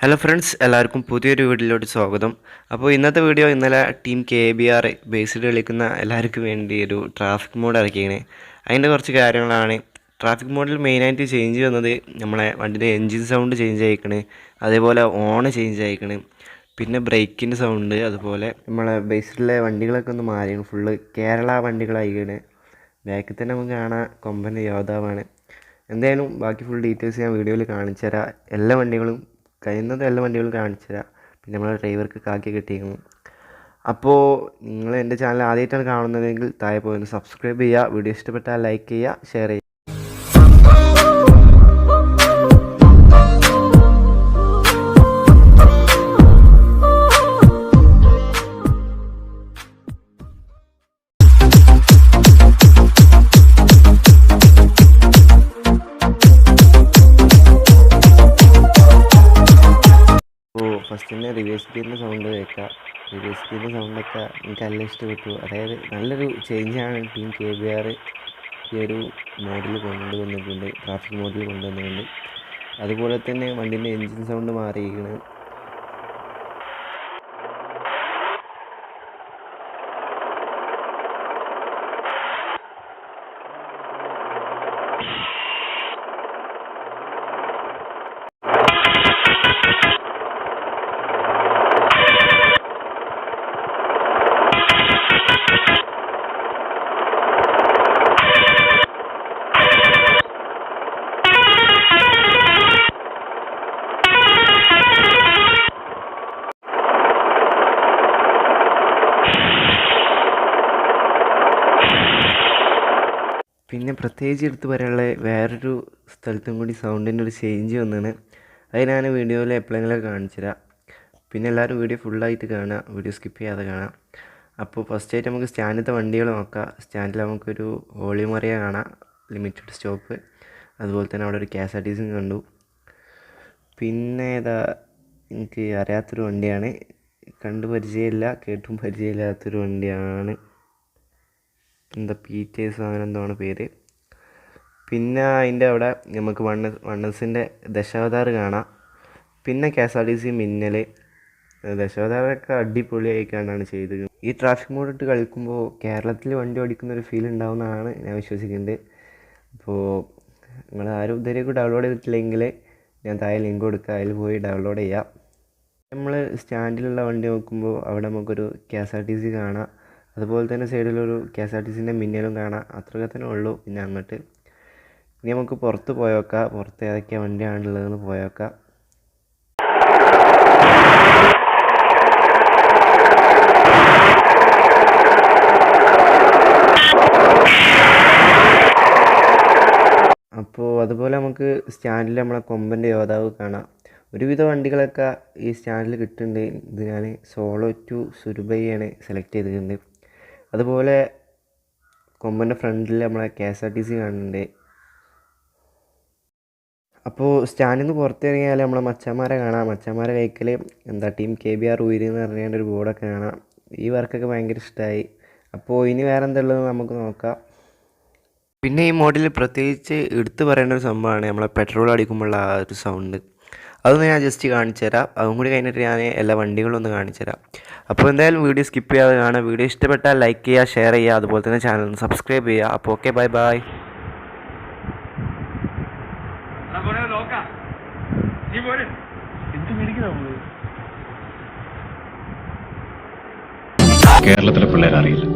Hello friends എല്ലാവർക്കും പുതിയൊരു വീഡിയോയിലോട്ട് സ്വാഗതം. അപ്പോൾ ഇന്നത്തെ വീഡിയോ ഇന്നലെ team K B R Basil കളിക്കുന്ന എല്ലാവർക്കും വേണ്ടി ഒരു ട്രാഫിക് മോഡ് ഇറക്കിയാണ് അതിന്റെ കുറച്ച് കാര്യങ്ങളാണ്. ട്രാഫിക് മോഡിൽ മെയിനായിട്ട് ചേഞ്ച് വന്നത് നമ്മളെ വണ്ടിന്റെ എൻജിൻ സൗണ്ട് ചേഞ്ച് ആയിക്കണ്. അതേപോലെ ഓണ് ചേഞ്ച് ആയിക്കണ്. പിന്നെ ബ്രേക്കിന്റെ സൗണ്ട് അതുപോലെ നമ്മളെ ബേസ്ഡിലെ വണ്ടികളൊക്കെ ഒന്ന് മാറിയാണ് ഫുള്ള് കേരള വണ്ടികളായിക്കണ്. ബാക്കിൽ തന്നെ നമുക്ക് കാണാം. കൊമ്പന്റെ യോദ്ധാവാണ് എന്തായാലും ബാക്കി ഫുൾ ഡീറ്റെയിൽസ് ഞാൻ വീഡിയോയിൽ കാണിച്ചു തരാം എല്ലാ വണ്ടികളും കഴിയുന്നത് എല്ലാ വണ്ടികളും കാണിച്ചു തരാം. പിന്നെ നമ്മൾ ഡ്രൈവർക്ക് കാക്കി കിട്ടിയിരുന്നു അപ്പോൾ നിങ്ങൾ എന്റെ ചാനൽ ആദ്യമായിട്ടാണ് കാണുന്നതെങ്കിൽ താഴെ പോയി ഒന്ന് സബ്സ്ക്രൈബ് ചെയ്യുക. വീഡിയോ ഇഷ്ടപ്പെട്ടാൽ ലൈക്ക് ചെയ്യുക ഷെയർ ചെയ്യുക. തന്നെ റിവേഴ്സ് സൗണ്ട് കേൾക്കാം. റിവേഴ്സ് ഗിയറിന്റെ സൗണ്ടൊക്കെ എനിക്ക് നല്ല ഇഷ്ടപ്പെട്ടു. അതായത് നല്ലൊരു ചേഞ്ചാണ് ടീം കെ ബി ആർ ഈ ഒരു മോഡിൽ കൊണ്ടുവന്നിട്ടുണ്ട് ട്രാഫിക് മോഡിൽ കൊണ്ടുവന്നിട്ടുണ്ട് അതുപോലെ തന്നെ വണ്ടീന്റെ എൻജിൻ സൗണ്ട് മാറിയിരിക്കുന്നത് പിന്നെ പ്രത്യേകിച്ച് എടുത്ത് പറയാനുള്ള വേറൊരു സ്ഥലത്തും കൂടി സൗണ്ടിന്റെ ഒരു ചേഞ്ച് വന്നാണ്. അത് ഞാൻ വീഡിയോയിൽ എപ്പോഴെങ്കിലും കാണിച്ചു തരാം. പിന്നെ എല്ലാവരും വീഡിയോ ഫുള്ളായിട്ട് കാണുക. വീഡിയോ സ്കിപ്പ് ചെയ്യാതെ കാണാം അപ്പോൾ ഫസ്റ്റ് ആയിട്ട് നമുക്ക് സ്റ്റാൻഡിലത്തെ വണ്ടികൾ നോക്കാം. സ്റ്റാൻഡിൽ നമുക്കൊരു ഹോളിമറിയ കാണാം. ലിമിറ്റഡ് സ്റ്റോപ്പ് അതുപോലെ തന്നെ അവിടെ ഒരു കെ എസ് ആർ ടി സിയും കണ്ടു. പിന്നെ ഏതാ എനിക്ക് അറിയാത്തൊരു വണ്ടിയാണ്. കണ്ടു പരിചയമില്ല കേട്ടും പരിചയമില്ലാത്തൊരു വണ്ടിയാണ്. എന്താ പീറ്റേഴ്സ് അങ്ങനെ എന്താണ് പേര്? പിന്നെ അതിന്റെ അവിടെ നമുക്ക് വണ്ണ വണ്ണസിന്റെ ദശാവതാർ കാണാം. പിന്നെ K S R T C മിന്നൽ ദശാവതാരൊക്കെ അടിപൊളിയായിക്കാണ്ടാണ് ചെയ്തത് ഈ ട്രാഫിക് മോഡ് ഇട്ട് കളിക്കുമ്പോൾ കേരളത്തിൽ വണ്ടി ഓടിക്കുന്ന ഒരു ഫീൽ ഉണ്ടാവുമെന്നാണ് ഞാൻ വിശ്വസിക്കുന്നത്. അപ്പോൾ നിങ്ങൾ ആരും ഇതുവരെ ഡൗൺലോഡ് ചെയ്തിട്ടില്ലെങ്കിൽ ഞാൻ താഴെ ലിങ്ക് കൊടുക്കുക അതിൽ പോയി ഡൗൺലോഡ് ചെയ്യാം. നമ്മൾ സ്റ്റാൻഡിലുള്ള വണ്ടി നോക്കുമ്പോൾ അവിടെ നമുക്കൊരു K S R T C കാണാം. അതുപോലെ തന്നെ സൈഡിലൊരു കെ എസ് ആർ ടി സിന്റെ മിന്നലും കാണാം അത്രയൊക്കെ തന്നെ ഉള്ളൂ. പിന്നെ അങ്ങോട്ട് ഇനി നമുക്ക് പുറത്ത് പോയോക്കാം. പുറത്ത് ഏതൊക്കെയാണ് വണ്ടിയാണുള്ളതെന്ന് പോയോക്കാം. അപ്പോൾ അതുപോലെ നമുക്ക് സ്റ്റാൻഡിൽ നമ്മളെ കൊമ്പന്റെ യോദ്ധാവ് കാണാം. ഒരുവിധ വണ്ടികളൊക്കെ ഈ സ്റ്റാൻഡിൽ കിട്ടുന്നുണ്ട്. ഇത് ഞാൻ സോളോ ടു സുരുബൈയാണ് സെലക്ട് ചെയ്തിട്ടുണ്ട്. അതുപോലെ കൊമ്പന്റെ ഫ്രണ്ടിൽ നമ്മളെ K S R T C കാണുന്നുണ്ട്. അപ്പോൾ സ്റ്റാൻഡിൽ നിന്ന് പുറത്തിറങ്ങിയാൽ നമ്മളെ മച്ചന്മാരെ കാണാം. മച്ചന്മാരെ കൈക്കൽ എന്താ ടീം കെ ബി ആർ ഉയരി എന്ന് പറഞ്ഞുകൊണ്ട് ഒരു ബോർഡൊക്കെ കാണാം. ഈ വർക്കൊക്കെ ഭയങ്കര ഇഷ്ടമായി അപ്പോൾ ഇനി വേറെ എന്തുള്ളത് നമുക്ക് നോക്കാം. പിന്നെ ഈ മോഡൽ പ്രത്യേകിച്ച് എടുത്തു പറയേണ്ട ഒരു സംഭവമാണ് നമ്മളെ പെട്രോൾ അടിക്കുമ്പോഴുള്ള ആ ഒരു സൗണ്ട് അതൊന്ന് ഞാൻ ജസ്റ്റ് കാണിച്ചു തരാം. അതും കൂടി കഴിഞ്ഞിട്ട് ഞാൻ എല്ലാ വണ്ടികളും ഒന്ന് കാണിച്ചു തരാം. അപ്പോൾ എന്തായാലും വീഡിയോ സ്കിപ്പ് ചെയ്യാതെ കാണാം വീഡിയോ ഇഷ്ടപ്പെട്ടാൽ ലൈക്ക് ചെയ്യുക ഷെയർ ചെയ്യുക അതുപോലെ തന്നെ ചാനൽ ഒന്ന് സബ്സ്ക്രൈബ് ചെയ്യുക. അപ്പോൾ ഓക്കെ ബൈ ബൈ കേരളത്തിലെ പിള്ളേർ അറിയില്ല.